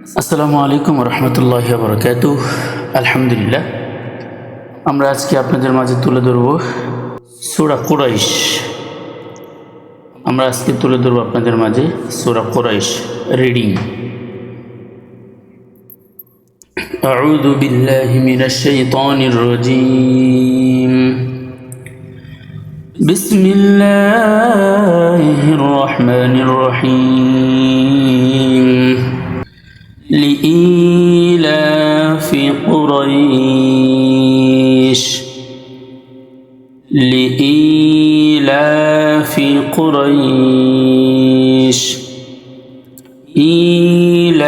আসসালামু আলাইকুম রহমতুল্লাহ বরকাত আলহামদুলিল্লাহ আমরা আজকে আপনাদের মাঝে তুলে ধরব সুরা কুরাইশ আমরা আজকে তুলে ধরব আপনাদের মাঝে সুরা কুরাইশ রিডিং أعوذ بالله من الشيطان الرجيم بسم الله الرحمن الرحيم قريش لإيلاف قريش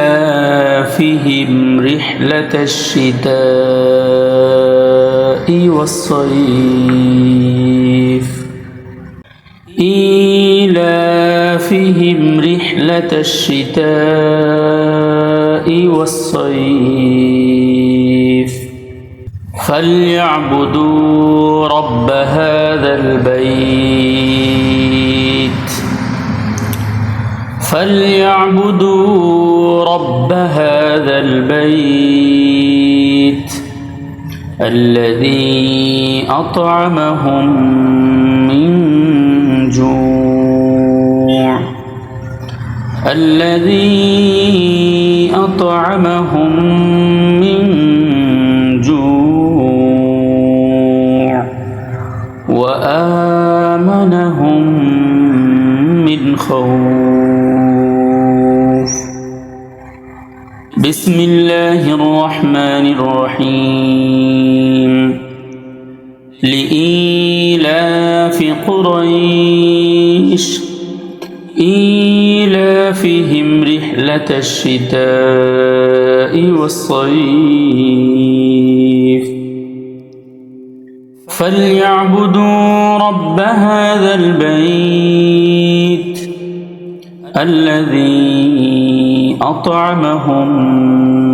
إيلافهم رحلة الشتاء والصيف إيلافهم رحلة الشتاء والصيف فليعبدوا رب هذا البيت. فليعبدوا رب هذا البيت الذي أطعمهم من جوع. الذي أطعمهم من وآمنهم من خوف. بسم الله الرحمن الرحيم. لإيلاف قريش. إيلافهم رحلة الشتاء والصيف. فليعبدوا رب هذا البيت الذي أطعمهم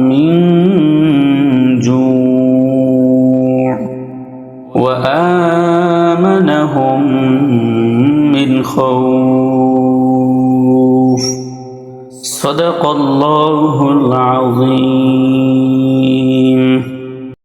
من جوع وآمنهم من خوف. صدق الله العظيم.